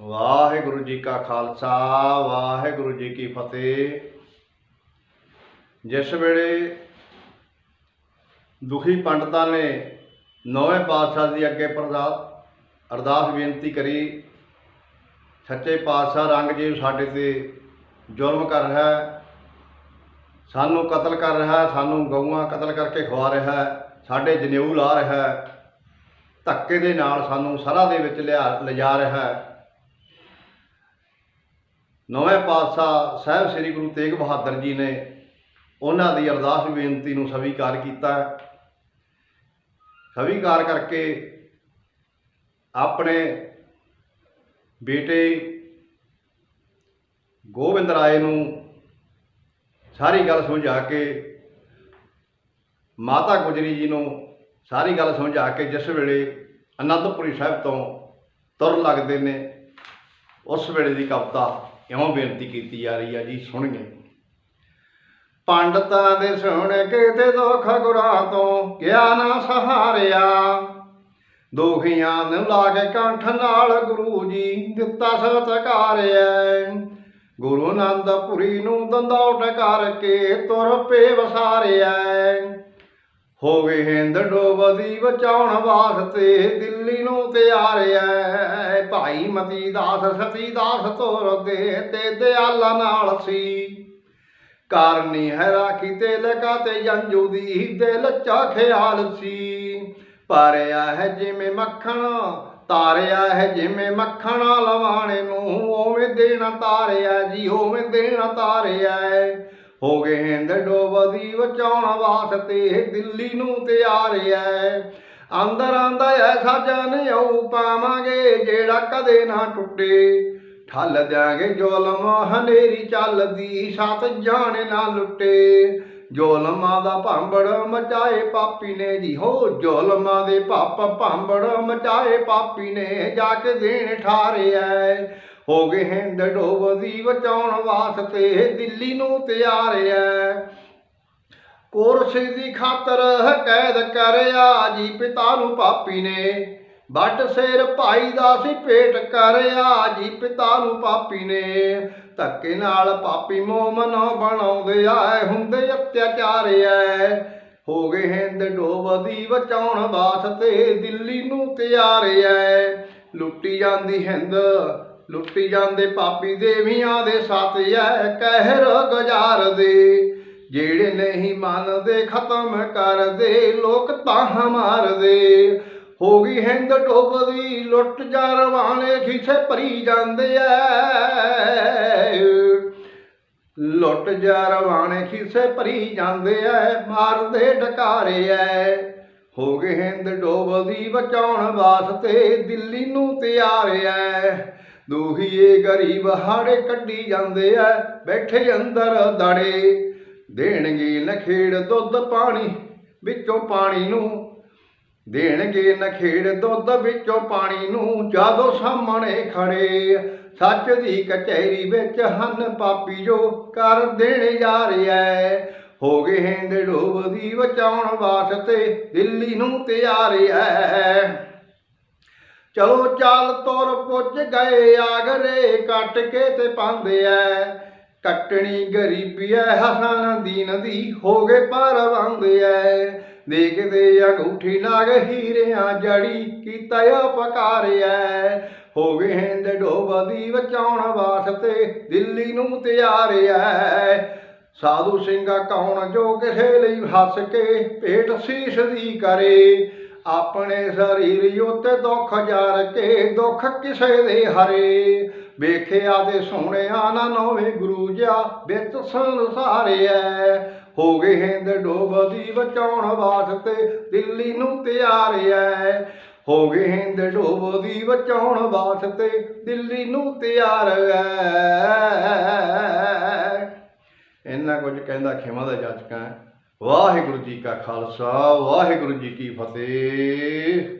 ਵਾਹਿਗੁਰੂ ਜੀ ਕਾ ਖਾਲਸਾ, ਵਾਹਿਗੁਰੂ ਜੀ ਕੀ ਫਤਿਹ। ਜਿਸ ਵੇਲੇ ਦੁਖੀ ਪੰਡਤਾਂ ਨੇ ਨੌਵੇਂ ਪਾਤਸ਼ਾਹ ਦੀ ਅੱਗੇ ਪ੍ਰਦਾ- ਅਰਦਾਸ ਬੇਨਤੀ ਕਰੀ, ਸੱਚੇ ਪਾਤਸ਼ਾਹ ਰੰਗਜੀਤ ਸਾਡੇ ਤੇ ਜ਼ੁਲਮ ਕਰ ਰਿਹਾ ਹੈ, ਸਾਨੂੰ ਕਤਲ ਕਰ ਰਿਹਾ ਹੈ, ਸਾਨੂੰ ਗਊਆਂ ਕਤਲ ਕਰਕੇ ਖਵਾ ਰਿਹਾ ਹੈ, ਸਾਡੇ ਜਨੇਊ ਲਾ ਰਿਹਾ ਹੈ, ਧੱਕੇ ਦੇ ਨਾਲ ਸਾਨੂੰ ਸਰਾ ਦੇ ਵਿੱਚ ਲਿਆ, ਲਿਜਾ ਰਿਹਾ ਹੈ। ਨੌਵੇਂ ਪਾਤਸ਼ਾਹ ਸਾਹਿਬ ਸ੍ਰੀ ਗੁਰੂ ਤੇਗ ਬਹਾਦਰ ਜੀ ਨੇ ਉਹਨਾਂ ਦੀ ਅਰਦਾਸ ਬੇਨਤੀ ਨੂੰ ਸਵੀਕਾਰ ਕੀਤਾ। ਸਵੀਕਾਰ ਕਰਕੇ ਆਪਣੇ ਬੇਟੇ ਗੋਬਿੰਦ ਰਾਏ ਨੂੰ ਸਾਰੀ ਗੱਲ ਸਮਝਾ ਕੇ, ਮਾਤਾ ਗੁਜਰੀ ਜੀ ਨੂੰ ਸਾਰੀ ਗੱਲ ਸਮਝਾ ਕੇ ਜਿਸ ਵੇਲੇ ਅਨੰਦਪੁਰੀ ਸਾਹਿਬ ਤੋਂ ਤੁਰ ਲੱਗਦੇ ਨੇ, ਉਸ ਵੇਲੇ ਦੀ ਕਵਿਤਾ ਇਉਂ ਬੇਨਤੀ ਕੀਤੀ ਜਾ ਰਹੀ ਹੈ ਜੀ ਸੁਣੀਏ ਪੰਡਤਾਂ ਦੇ ਸੁਣ ਕੇ ਤੇ ਦੁੱਖ ਗੁਰਾਂ ਤੋਂ ਗਿਆ ਨਾ ਸਹਾਰਿਆ। ਦੋਖੀਆਂ ਨੂੰ ਲਾ ਕੇ ਕੰਠ ਨਾਲ ਗੁਰੂ ਜੀ ਦਿੱਤਾ ਸਤਕਾਰਿਆ ਗੁਰੂ ਆਨੰਦਪੁਰੀ ਨੂੰ ਦੰਦੌਟ ਕਰਕੇ ਤੁਰ ਪੇ ਵਸਾਰਿਆ ਹੋ ਗਏ ਹਿੰਦ ਡੋਬਦੀ ਬਚਾਉਣ ਵਾਸਤੇ ਦਿੱਲੀ ਨੂੰ ਤਿਆਰਿਆ ਭਾਈ ਮਤੀ ਦਾਸ ਸਤੀ ਦਾਸ ਤੁਰਦੇ ਤੇ ਦਿਆਲਾ ਨਾਲ ਸੀ। ਕਾਰਨੀ ਹੈ ਰਾਖੀ ਲਗਾ ਤੇ ਜੰਜੂ ਦੀ ਦਿਲ ਚਾ ਖਿਆਲ ਸੀ। ਪਾਰਿਆ ਹੈ ਜਿਵੇਂ ਮੱਖਣ, ਤਾਰਿਆ ਹੈ ਜਿਵੇਂ ਮੱਖਣ ਲਵਾਣੇ ਨੂੰ ਓਵੇਂ ਦੇਣਾ ਤਾਰਿਆ ਜੀ ਓਵੇਂ ਦੇਣਾ ਤਾਰਿਆ ਹੋ। ਗਏ ਹਿੰਦ ਡੋਬਦੀ ਬਚਾਉਣ ਵਾਸਤੇ ਦਿੱਲੀ ਨੂੰ ਤਿਆਰਿਆ ਅੰਦਰ ਆਂਦਾ ਐ ਜਨ ਆਉ ਪਾਵਾਂਗੇ ਜਿਹੜਾ ਕਦੇ ਨਾ ਟੁੱਟੇ। ਠੱਲ ਦਿਆਂਗੇ ਜ਼ੁਲਮ, ਹਨੇਰੀ ਚੱਲਦੀ, ਸਤ ਜਾਣੇ ਨਾ ਲੁੱਟੇ। ਜ਼ੁਲਮਾਂ ਦਾ ਭਾਂਬੜ ਮਚਾਏ ਪਾਪੀ ਨੇ ਜੀ, ਹੋ ਜ਼ੁਲਮਾਂ ਦੇ ਪਾਪ ਭਾਂਬੜ ਮਚਾਏ ਪਾਪੀ ਨੇ, ਜਾ ਕੇ ਦੇਣ ਠਾਰਿਆ ਹੋ ਗਏ ਹਿੰਦ ਡੋਬਦੀ ਬਚਾਉਣ ਵਾਸਤੇ, ਦਿੱਲੀ ਨੂੰ ਤਿਆਰ ਤਿਆਰਿਆ ਕੁਰਸੀ ਦੀ ਖਾਤਰ ਕੈਦ ਕਰਿਆ ਜੀ ਪਿਤਾ ਨੂੰ ਪਾਪੀ ਨੇ। ਵੱਡ ਸਿਰ ਭਾਈ ਦਾ ਸੀ ਪੇਟ ਕਰਿਆ ਜੀ ਪਿਤਾ ਨੂੰ ਪਾਪੀ ਨੇ। ਧੱਕੇ ਨਾਲ ਪਾਪੀ ਮੋਮਨ ਬਣਾਉਂਦੇ ਆਏ ਹੁੰਦੇ ਅਤਿਆਚਾਰਿਆ ਹੋ ਗਏ ਹਿੰਦ ਡੋਬਦੀ ਬਚਾਉਣ ਵਾਸਤੇ ਦਿੱਲੀ ਨੂੰ ਤਿਆਰ ਐ। ਲੁੱਟੀ ਜਾਂਦੀ ਹਿੰਦ, ਲੁੱਟੀ ਜਾਂਦੇ ਪਾਪੀ ਦੇਵੀਆਂ ਦੇ ਸਾਥੀਆ ਕਹਿਰ ਗੁਜ਼ਾਰਦੇ ਜਿਹੜੇ ਨਹੀਂ ਮੰਨਦੇ, ਖਤਮ ਕਰਦੇ, ਲੋਕ ਤਾਂ ਮਾਰਦੇ। ਹੋ ਗਈ ਹਿੰਦ ਡੋਬਦੀ, ਲੁੱਟ ਜਾ ਰਵਾਣੇ ਖਿੱਸੇ ਭਰੀ ਜਾਂਦੇ ਐ। ਲੁੱਟ ਜਾ ਰਵਾਣੇ ਖਿੱਸੇ ਭਰੀ ਜਾਂਦੇ ਐ, ਮਾਰਦੇ ਢਕਾਰੇ ਐ। ਹੋ ਗਏ ਹਿੰਦ ਡੋਬਦੀ, ਬਚਾਉਣ ਵਾਸਤੇ ਦਿੱਲੀ ਨੂੰ ਤਿਆਰ ਐ। ਦੁਖੀਏ ਗਰੀਬ ਹਾੜੇ ਕੱਢੀ ਜਾਂਦੇ ਐ, ਬੈਠੇ ਅੰਦਰ ਦੜੇ। ਦੇਣਗੇ ਨਖੇੜ ਦੁੱਧ ਪਾਣੀ ਵਿੱਚੋਂ ਪਾਣੀ ਨੂੰ। ਦੇਣਗੇ ਨਖੇੜ ਦੁੱਧ ਵਿੱਚੋਂ ਪਾਣੀ ਨੂੰ, ਜਦੋਂ ਸਾਹਮਣੇ ਖੜੇ ਸੱਚ ਦੀ ਕਚਹਿਰੀ ਵਿੱਚ ਹਨ ਪਾਪੀ ਜੋ ਕਰ ਦੇਣ ਜਾ ਰਿਹਾ ਹੋ। ਗਏ ਹਿੰਦ ਡੋਬਦੀ ਬਚਾਉਣ ਵਾਸਤੇ ਦਿੱਲੀ ਨੂੰ ਤਿਆਰਿਆ ਚਲੋ ਚੱਲ ਤੁਰ ਪੁੱਜ ਗਏ ਆਗਰੇ, ਕੱਟ ਕੇ ਤੇ ਪਾਉਂਦੇ ਐ। ਕੱਟਣੀ ਗਰੀਬੀ ਐ ਹਸਨ ਦੀਨ ਦੀ ਹੋ ਗਏ ਪਰਵਾਉਂਦੇ ਐ। ਦੇਖਦੇ ਅੰਗੂਠੀ ਨਾਗ ਹੀਰਿਆਂ ਜੜੀ ਕੀਤਾ ਉਪਕਾਰਿਆ ਹੋ ਗਏ ਹਿੰਦ ਡੋਬਦੀ ਬਚਾਉਣ ਵਾਸਤੇ ਦਿੱਲੀ ਨੂੰ ਤਿਆਰਿਆ ਸਾਧੂ ਸਿੰਘਾ ਕੌਣ ਜੋ ਕਿਸੇ ਲਈ ਹੱਸ ਕੇ ਭੇਟ ਸੀਸ ਦੀ ਕਰੇ। ਆਪਣੇ ਸਰੀਰ ਉੱਤੇ ਦੁੱਖ ਜਰ ਕੇ ਦੁੱਖ ਕਿਸੇ ਦੇ ਹਰੇ। ਵੇਖਿਆ ਤੇ ਸੁਣਿਆ ਨਾ ਨੋਵੇ ਗੁਰੂ ਜਿਆ ਵਿੱਚ ਸੰਸਾਰਿਆ ਹੋ ਗਏ ਹਿੰਦ ਡੋਬਦੀ ਬਚਾਉਣ ਵਾਸਤੇ ਦਿੱਲੀ ਨੂੰ ਤਿਆਰਿਆ ਹੋ ਗਏ ਹਿੰਦ ਡੋਬਦੀ ਬਚਾਉਣ ਵਾਸਤੇ ਦਿੱਲੀ ਨੂੰ ਤਿਆਰ ਹੈ ਇੰਨਾ ਕੁਝ ਕਹਿੰਦਾ ਖਿਮਾ ਦਾ ਜਾਚਕਾਂ ਵਾਹਿਗੁਰੂ ਜੀ ਕਾ ਖਾਲਸਾ, ਵਾਹਿਗੁਰੂ ਜੀ ਕੀ ਫਤਿਹ।